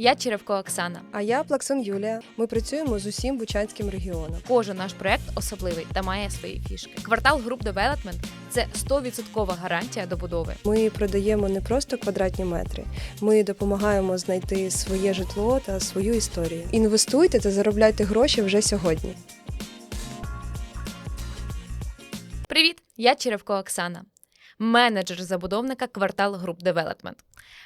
Я Черевко Оксана. А я Плаксон Юлія. Ми працюємо з усім Бучанським регіоном. Кожен наш проект особливий та має свої фішки. Квартал Груп Девелопмент це 100% гарантія добудови. Ми продаємо не просто квадратні метри, ми допомагаємо знайти своє житло та свою історію. Інвестуйте та заробляйте гроші вже сьогодні. Привіт! Я Черевко Оксана, менеджер забудовника квартал Груп Девелопмент.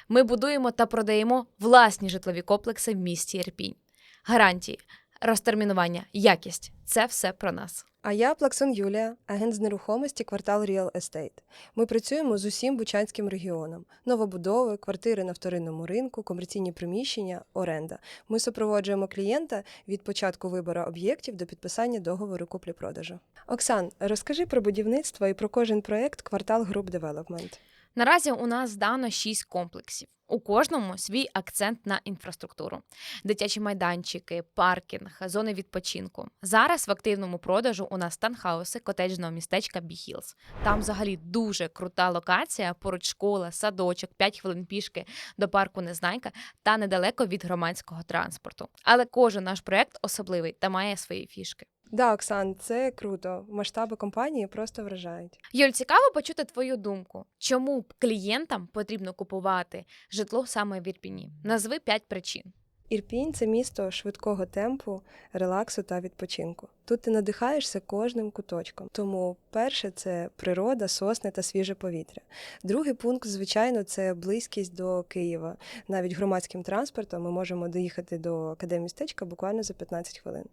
Ми будуємо та продаємо власні житлові комплекси в місті Ірпінь. Гарантії, розтермінування, якість це все про нас. А я Плаксон Юлія, агент з нерухомості квартал Real Estate. Ми працюємо з усім Бучанським регіоном: новобудови, квартири на вторинному ринку, комерційні приміщення, оренда. Ми супроводжуємо клієнта від початку вибору об'єктів до підписання договору куплі-продажу. Оксан, розкажи про будівництво і про кожен проект квартал Груп Девелопмент. Наразі у нас здано 6 комплексів. У кожному свій акцент на інфраструктуру: дитячі майданчики, паркінг, зони відпочинку. Зараз в активному продажу у нас танхауси котеджного містечка Біхілс. Там взагалі дуже крута локація, поруч школа, садочок, 5 хвилин пішки до парку Незнайка та недалеко від громадського транспорту. Але кожен наш проект особливий та має свої фішки. Да, Оксан, це круто. Масштаби компанії просто вражають. Юль, цікаво почути твою думку. Чому клієнтам потрібно купувати житло саме в Ірпіні? Назви п'ять причин. Ірпінь це місто швидкого темпу, релаксу та відпочинку. Тут ти надихаєшся кожним куточком. Тому перше це природа, сосни та свіже повітря. Другий пункт, звичайно, це близькість до Києва. Навіть громадським транспортом ми можемо доїхати до академістечка буквально за 15 хвилин.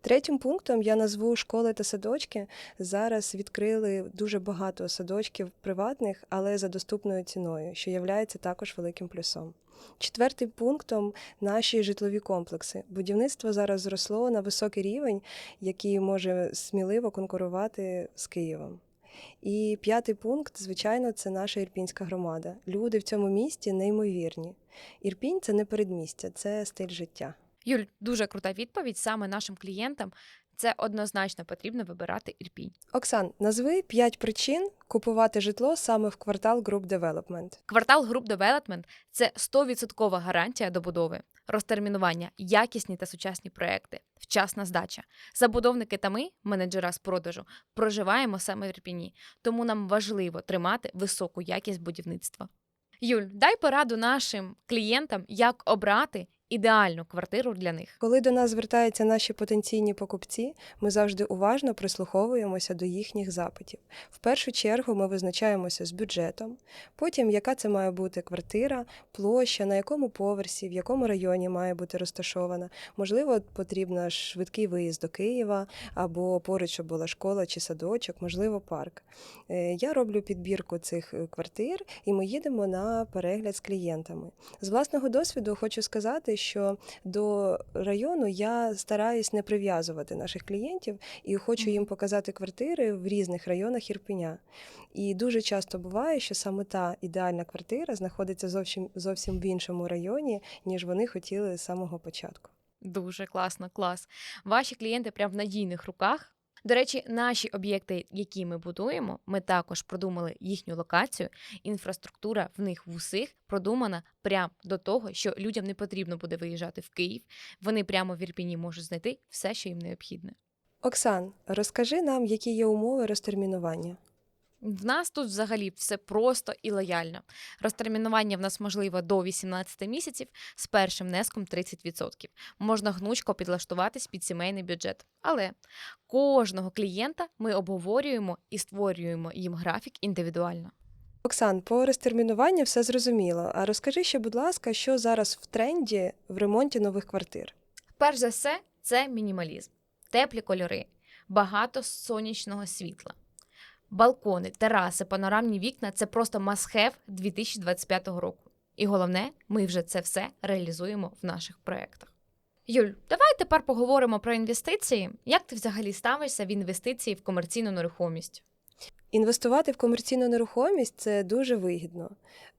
Третім пунктом я назву школи та садочки. Зараз відкрили дуже багато садочків приватних, але за доступною ціною, що є також великим плюсом. Четвертим пунктом наші житлові комплекси. Будівництво зараз зросло на високий рівень, який може сміливо конкурувати з Києвом. І п'ятий пункт, звичайно, це наша ірпінська громада. Люди в цьому місті неймовірні. Ірпінь це не передмістя, це стиль життя. Юль, дуже крута відповідь саме нашим клієнтам. Це однозначно потрібно вибирати Ірпінь. Оксан, назви п'ять причин купувати житло саме в квартал Group Development. Квартал Груп Девелопмент це 100% гарантія добудови, розтермінування, якісні та сучасні проекти, вчасна здача. Забудовники та ми, менеджера з продажу, проживаємо саме в Ірпіні, тому нам важливо тримати високу якість будівництва. Юль, дай пораду нашим клієнтам, як обрати ідеальну квартиру для них. Коли до нас звертаються наші потенційні покупці, ми завжди уважно прислуховуємося до їхніх запитів. В першу чергу ми визначаємося з бюджетом, потім яка це має бути квартира, площа, на якому поверсі, в якому районі має бути розташована. Можливо, потрібно швидкий виїзд до Києва або поруч, щоб була школа чи садочок, можливо, парк. Е, Я роблю підбірку цих е, квартир, і ми їдемо на перегляд з клієнтами. З власного досвіду хочу сказати, що до району я стараюсь не прив'язувати наших клієнтів і хочу їм показати квартири в різних районах Ірпеня. І дуже часто буває, що саме та ідеальна квартира знаходиться зовсім зовсім в іншому районі, ніж вони хотіли з самого початку. Дуже класно, клас. Ваші клієнти прям в надійних руках. До речі, наші об'єкти, які ми будуємо, ми також продумали їхню локацію. Інфраструктура в них в усіх продумана прямо до того, що людям не потрібно буде виїжджати в Київ. Вони прямо в Ірпіні можуть знайти все, що їм необхідне. Оксан, розкажи нам, які є умови розтермінування. В нас тут взагалі все просто і лояльно. Розтермінування в нас можливо до 18 місяців з першим внеском 30%. Можна гнучко підлаштуватись під сімейний бюджет. Але кожного клієнта ми обговорюємо і створюємо їм графік індивідуально. Оксан, по розтермінуванню все зрозуміло. А розкажи ще, будь ласка, що зараз в тренді в ремонті нових квартир? Перш за все, це мінімалізм, теплі кольори, багато сонячного світла. Балкони, тераси, панорамні вікна це просто must-have 2025 року. І головне, ми вже це все реалізуємо в наших проєктах. Юль, давай тепер поговоримо про інвестиції. Як ти взагалі ставишся в інвестиції в комерційну нерухомість? Інвестувати в комерційну нерухомість це дуже вигідно,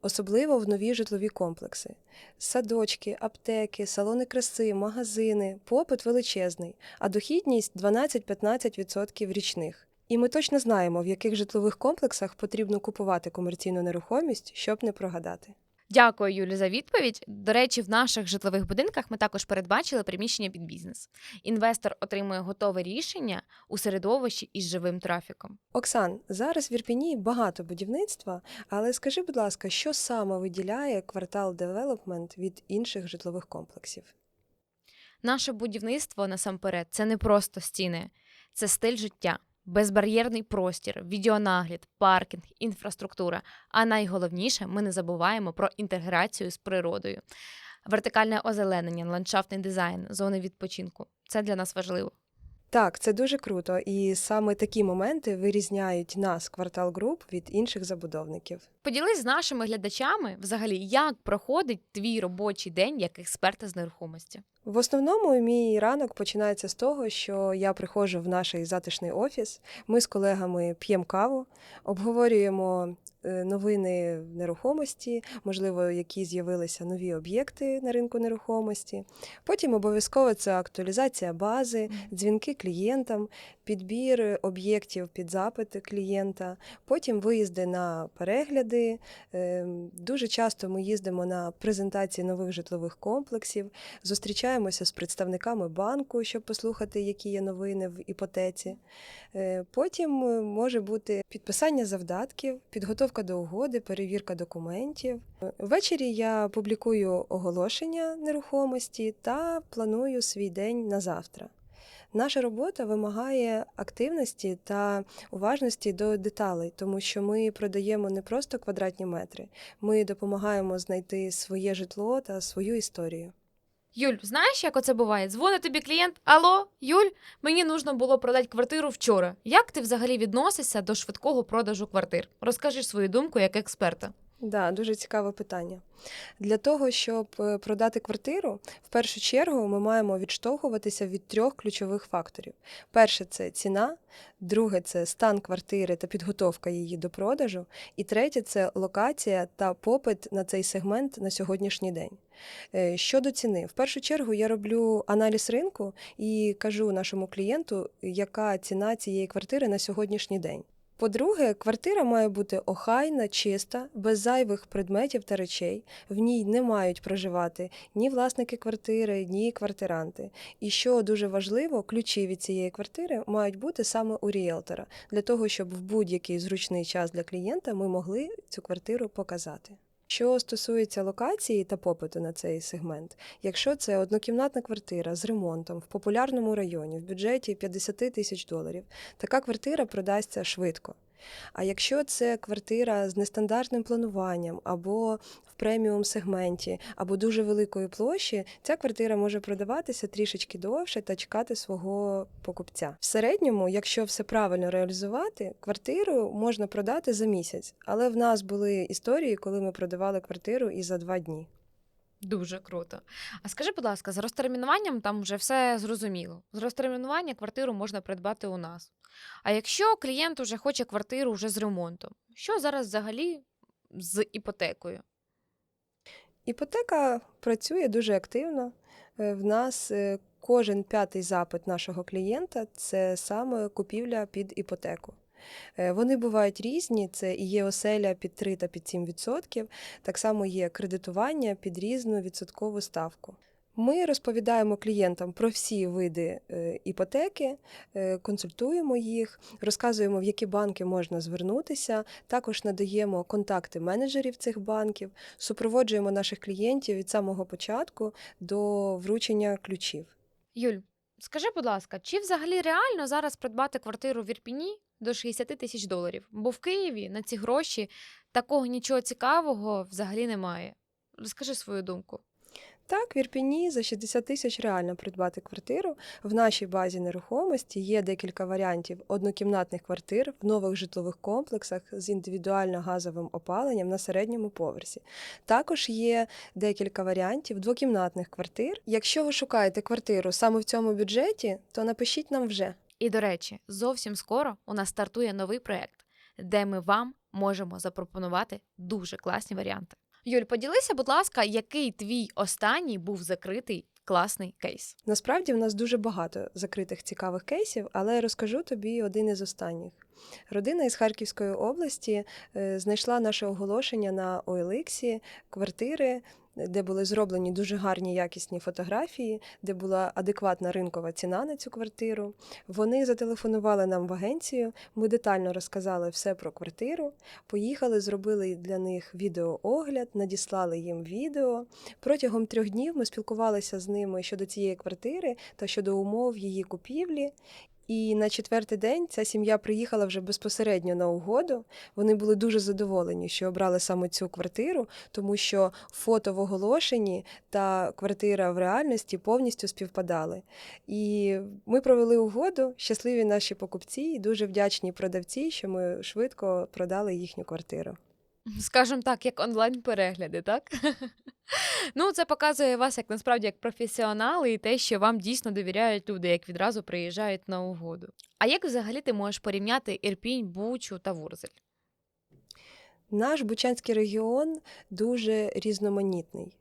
особливо в нові житлові комплекси. Садочки, аптеки, салони краси, магазини, попит величезний, а дохідність 12-15% річних. І ми точно знаємо, в яких житлових комплексах потрібно купувати комерційну нерухомість, щоб не прогадати. Дякую, Юлі, за відповідь. До речі, в наших житлових будинках ми також передбачили приміщення під бізнес. Інвестор отримує готове рішення у середовищі із живим трафіком. Оксан, зараз в Ірпіні багато будівництва, але скажи, будь ласка, що саме виділяє квартал девелопмент від інших житлових комплексів? Наше будівництво насамперед це не просто стіни, це стиль життя, безбар'єрний простір, відеонагляд, паркінг, інфраструктура. А найголовніше, ми не забуваємо про інтеграцію з природою, вертикальне озеленення, ландшафтний дизайн, зони відпочинку. Це для нас важливо. Так, це дуже круто, і саме такі моменти вирізняють нас, квартал груп, від інших забудовників. Поділись з нашими глядачами взагалі, як проходить твій робочий день як експерта з нерухомості. В основному мій ранок починається з того, що я приходжу в наш затишний офіс. Ми з колегами п'ємо каву, обговорюємо новини в нерухомості, можливо, які з'явилися нові об'єкти на ринку нерухомості. Потім обов'язково це актуалізація бази, дзвінки клієнтам, підбір об'єктів під запити клієнта, потім виїзди на перегляди. Е, Дуже часто ми їздимо на презентації нових житлових комплексів, зустрічаємося з представниками банку, щоб послухати, які є новини в іпотеці. Е, Потім е, може бути підписання завдатків, підготовка до угоди, перевірка документів. Ввечері я публікую оголошення нерухомості та планую свій день на завтра. Наша робота вимагає активності та уважності до деталей, тому що ми продаємо не просто квадратні метри, ми допомагаємо знайти своє житло та свою історію. Юль, знаєш, як оце буває? Дзвонить тобі клієнт. Алло, Юль, мені нужно було продати квартиру вчора. Як ти взагалі відносишся до швидкого продажу квартир? Розкажи свою думку як експерта. Да, дуже цікаве питання. Для того, щоб е, продати квартиру, в першу чергу ми маємо відштовхуватися від трьох ключових факторів: перше це ціна, друге це стан квартири та підготовка її до продажу, і третє це локація та попит на цей сегмент на сьогоднішній день. Е, Щодо ціни, в першу чергу я роблю аналіз ринку і кажу нашому клієнту, яка ціна цієї квартири на сьогоднішній день. По-друге, квартира має бути охайна, чиста, без зайвих предметів та речей. В ній не мають проживати ні власники квартири, ні квартиранти. І що дуже важливо, ключі від цієї квартири мають бути саме у ріелтора, для того, щоб в будь-який зручний час для клієнта ми могли цю квартиру показати. Що стосується локації та попиту на цей сегмент, якщо це однокімнатна квартира з ремонтом в популярному районі в бюджеті 50 тисяч доларів, така квартира продасться швидко. А якщо це квартира з нестандартним плануванням або в преміум сегменті, або дуже великої площі, ця квартира може продаватися трішечки довше та чекати свого покупця. В середньому, якщо все правильно реалізувати, квартиру можна продати за місяць. Але в нас були історії, коли ми продавали квартиру і за два дні. Дуже круто. А скажи, будь ласка, з розтермінуванням там вже все зрозуміло. З розтермінування квартиру можна придбати у нас. А якщо клієнт уже хоче квартиру вже з ремонтом, що зараз взагалі з іпотекою? Іпотека працює дуже активно. Е, В нас е, кожен п'ятий запит нашого клієнта це саме купівля під іпотеку. Е, Вони бувають різні: це і є оселя під 3 та під 7 відсотків, так само є кредитування під різну відсоткову ставку. Ми розповідаємо клієнтам про всі види е, іпотеки, е, консультуємо їх, розказуємо, в які банки можна звернутися. Також надаємо контакти менеджерів цих банків, супроводжуємо наших клієнтів від самого початку до вручення ключів. Юль, скажи, будь ласка, чи взагалі реально зараз придбати квартиру в Ірпіні до 60 тисяч доларів? Бо в Києві на ці гроші такого нічого цікавого взагалі немає. Розкажи свою думку. Так, в Ірпіні за 60 тисяч реально придбати квартиру. В нашій базі нерухомості є декілька варіантів однокімнатних квартир в нових житлових комплексах з індивідуально газовим опаленням на середньому поверсі. Також є декілька варіантів двокімнатних квартир. Якщо ви шукаєте квартиру саме в цьому бюджеті, то напишіть нам вже. І до речі, зовсім скоро у нас стартує новий проект, де ми вам можемо запропонувати дуже класні варіанти. Юль, поділися, будь ласка, який твій останній був закритий класний кейс? Насправді в нас дуже багато закритих цікавих кейсів, але я розкажу тобі один із останніх. Родина із Харківської області е, знайшла наше оголошення на OLX квартири, де були зроблені дуже гарні якісні фотографії, де була адекватна ринкова ціна на цю квартиру. Вони зателефонували нам в агенцію. Ми детально розказали все про квартиру. Поїхали, зробили для них відеоогляд, надіслали їм відео. Протягом трьох днів ми спілкувалися з ними щодо цієї квартири та щодо умов її купівлі. І на четвертий день ця сім'я приїхала вже безпосередньо на угоду. Вони були дуже задоволені, що обрали саме цю квартиру, тому що фото в оголошенні та квартира в реальності повністю співпадали. І ми провели угоду. Щасливі наші покупці і дуже вдячні продавці, що ми швидко продали їхню квартиру. Скажем так, як онлайн-перегляди, так? ну, це показує вас як насправді як професіонали і те, що вам дійсно довіряють люди, як відразу приїжджають на угоду. А як взагалі ти можеш порівняти Ірпінь, Бучу та Вурзель? Наш Бучанський регіон дуже різноманітний.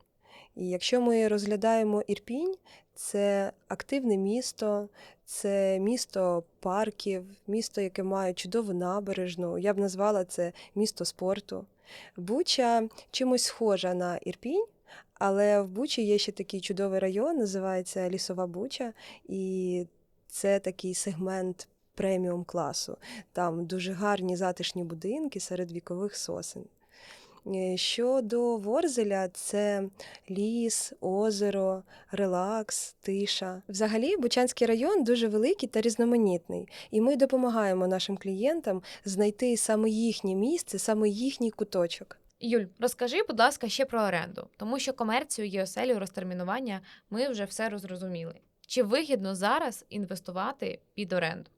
І якщо ми розглядаємо Ірпінь, це активне місто, це місто парків, місто, яке має чудову набережну. Я б назвала це місто спорту. Буча чимось схожа на Ірпінь, але в Бучі є ще такий чудовий район, називається Лісова Буча, і це такий сегмент преміум класу. Там дуже гарні затишні будинки серед вікових сосен. Е, Щодо Ворзеля, це ліс, озеро, релакс, тиша. Взагалі, Бучанський район дуже великий та різноманітний, і ми допомагаємо нашим клієнтам знайти саме їхнє місце, саме їхній куточок. Юль, розкажи, будь ласка, ще про оренду, тому що комерцію, ЄОСЕЛю, розтермінування ми вже все розрозуміли. Чи вигідно зараз інвестувати під оренду?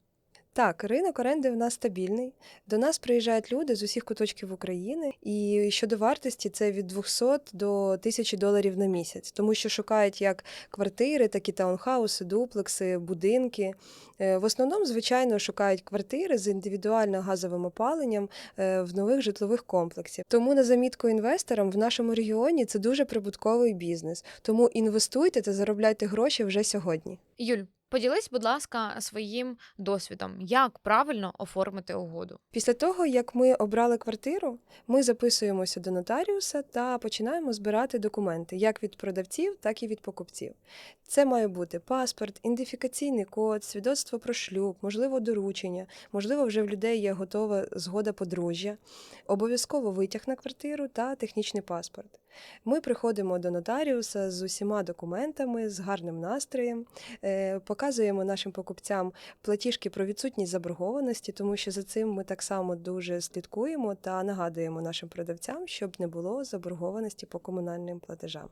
Так, ринок оренди в нас стабільний. До нас приїжджають люди з усіх куточків України, і щодо вартості це від 200 до 1000 доларів на місяць, тому що шукають як квартири, так і таунхауси, дуплекси, будинки. Е, В основному, звичайно, шукають квартири з індивідуальним газовим опаленням е, в нових житлових комплексів. Тому на замітку інвесторам в нашому регіоні це дуже прибутковий бізнес. Тому інвестуйте та заробляйте гроші вже сьогодні. Юль, поділись, будь ласка, своїм досвідом, як правильно оформити угоду. Після того, як ми обрали квартиру, ми записуємося до нотаріуса та починаємо збирати документи як від продавців, так і від покупців. Це має бути паспорт, ідентифікаційний код, свідоцтво про шлюб, можливо, доручення, можливо, вже в людей є готова згода подружжя, обов'язково витяг на квартиру та технічний паспорт. Ми приходимо до нотаріуса з усіма документами, з гарним настроєм, е, показуємо нашим покупцям платіжки про відсутність заборгованості, тому що за цим ми так само дуже слідкуємо та нагадуємо нашим продавцям, щоб не було заборгованості по комунальним платежам.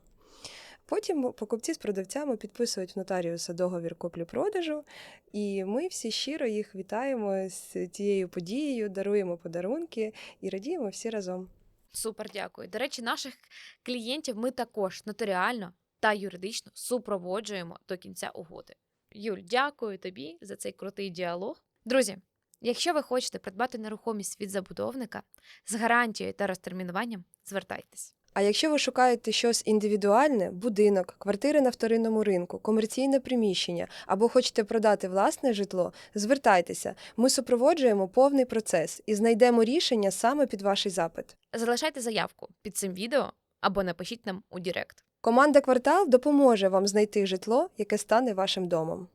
Потім покупці з продавцями підписують в нотаріуса договір куплі-продажу, і ми всі щиро їх вітаємо з цією подією, даруємо подарунки і радіємо всі разом. Супер, дякую. До речі, наших клієнтів ми також нотаріально та юридично супроводжуємо до кінця угоди. Юль, дякую тобі за цей крутий діалог. Друзі, якщо ви хочете придбати нерухомість від забудовника з гарантією та розтермінуванням, звертайтесь. А якщо ви шукаєте щось індивідуальне, будинок, квартири на вторинному ринку, комерційне приміщення або хочете продати власне житло, звертайтеся. Ми супроводжуємо повний процес і знайдемо рішення саме під ваш запит. Залишайте заявку під цим відео або напишіть нам у Директ. Команда Квартал допоможе вам знайти житло, яке стане вашим домом.